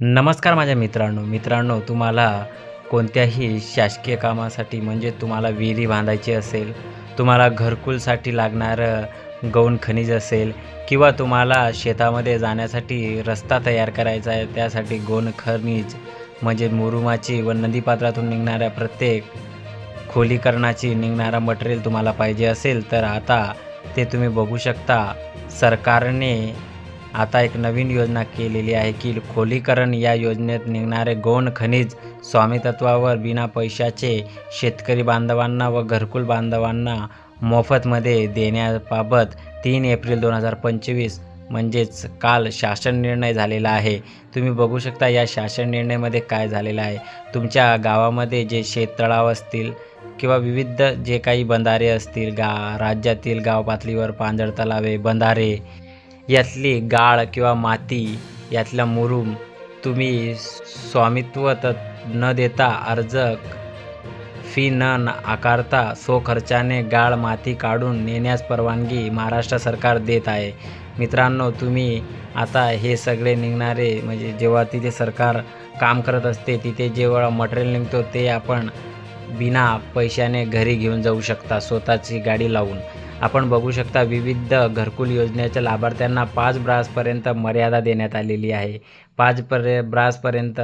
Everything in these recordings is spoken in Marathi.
नमस्कार माझ्या मित्रांनो. मित्रांनो तुम्हाला कोणत्याही शासकीय कामासाठी म्हणजे तुम्हाला विहिरी बांधायची असेल तुम्हाला घरकुलसाठी लागणारं गौण खनिज असेल किंवा तुम्हाला शेतामध्ये जाण्यासाठी रस्ता तयार करायचा आहे त्यासाठी गौण खनिज म्हणजे मुरुमाची व नदीपात्रातून निघणाऱ्या प्रत्येक खोलीकरणाची निघणारा मटेरियल तुम्हाला पाहिजे असेल तर आता ते तुम्ही बघू शकता. सरकारने आता एक नवीन योजना केलेली आहे की खोलीकरण या योजनेत निघणारे गौण खनिज स्वामित्वावर बिना पैशाचे शेतकरी बांधवांना व घरकुल बांधवांना मोफतमध्ये देण्याबाबत तीन एप्रिल दोन हजार पंचवीस म्हणजेच काल शासन निर्णय झालेला आहे. तुम्ही बघू शकता या शासन निर्णयामध्ये काय झालेलं आहे. तुमच्या गावामध्ये जे शेततळाव असतील किंवा विविध जे काही बंधारे असतील गा राज्यातील गाव पातळीवर पांजर तलावे बंधारे यातली गाळ किंवा माती यातला मुरुम तुम्ही स्वामित्व त न देता अर्ज फी न न आकारता स्वखर्चाने गाळ माती काढून नेण्यास परवानगी महाराष्ट्र सरकार देत आहे. मित्रांनो तुम्ही आता हे सगळे निघणारे म्हणजे जेव्हा तिथे सरकार काम करत असते तिथे जेव्हा मटेरियल निघतो ते आपण बिना पैशाने घरी घेऊन जाऊ शकता स्वतःची गाडी लावून. आपण बघू शकता विविध घरकुल योजनेच्या लाभार्थ्यांना पाच ब्रासपर्यंत मर्यादा देण्यात आलेली आहे. पाच पर्य ब्रासपर्यंत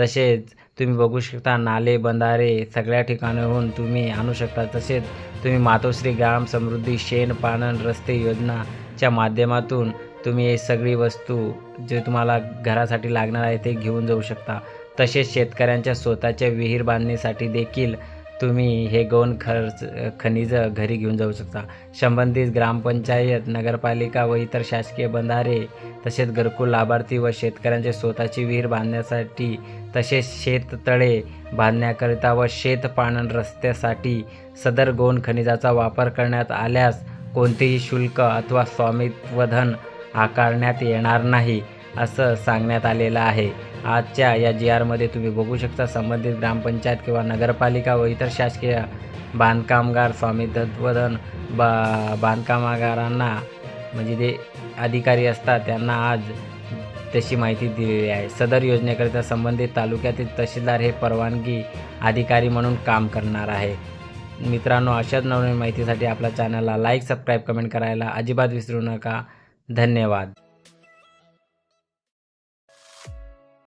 तसेच तुम्ही बघू शकता नाले बंधारे सगळ्या ठिकाणाहून तुम्ही आणू शकता. तसेच तुम्ही मातोश्री ग्राम समृद्धी शेण पाणन रस्ते योजनाच्या माध्यमातून तुम्ही सगळी वस्तू जे तुम्हाला घरासाठी लागणार आहे ते घेऊन जाऊ शकता. तसेच शेतकऱ्यांच्या स्वतःच्या विहीर बांधणीसाठी देखील तुम्ही हे गौण खर्च खनिज घरी घेऊन जाऊ शकता. संबंधित ग्रामपंचायत नगरपालिका व इतर शासकीय बंधारे तसेच घरकुल लाभार्थी व शेतकऱ्यांचे स्वतःची विहीर बांधण्यासाठी तसेच शेततळे बांधण्याकरिता व शेतपाणन रस्त्यासाठी सदर गौण खनिजाचा वापर करण्यात आल्यास कोणतेही शुल्क अथवा स्वामित्वधन आकारण्यात येणार नाही. असं सांगण्यात आलेलं आहे. आजच्या या जी आरमध्ये तुम्ही बघू शकता संबंधित ग्रामपंचायत किंवा नगरपालिका व इतर शासकीय बांधकामगार स्वामित्वधन बा बांधकामगारांना म्हणजे जे अधिकारी असतात त्यांना आज तशी माहिती दिलेली आहे. सदर योजनेकरिता संबंधित तालुक्यातील तहसीलदार हे परवानगी अधिकारी म्हणून काम करणार आहे. मित्रांनो अशाच नवनवीन माहितीसाठी आपल्या चॅनलला लाईक सबस्क्राईब कमेंट करायला अजिबात विसरू नका. धन्यवाद.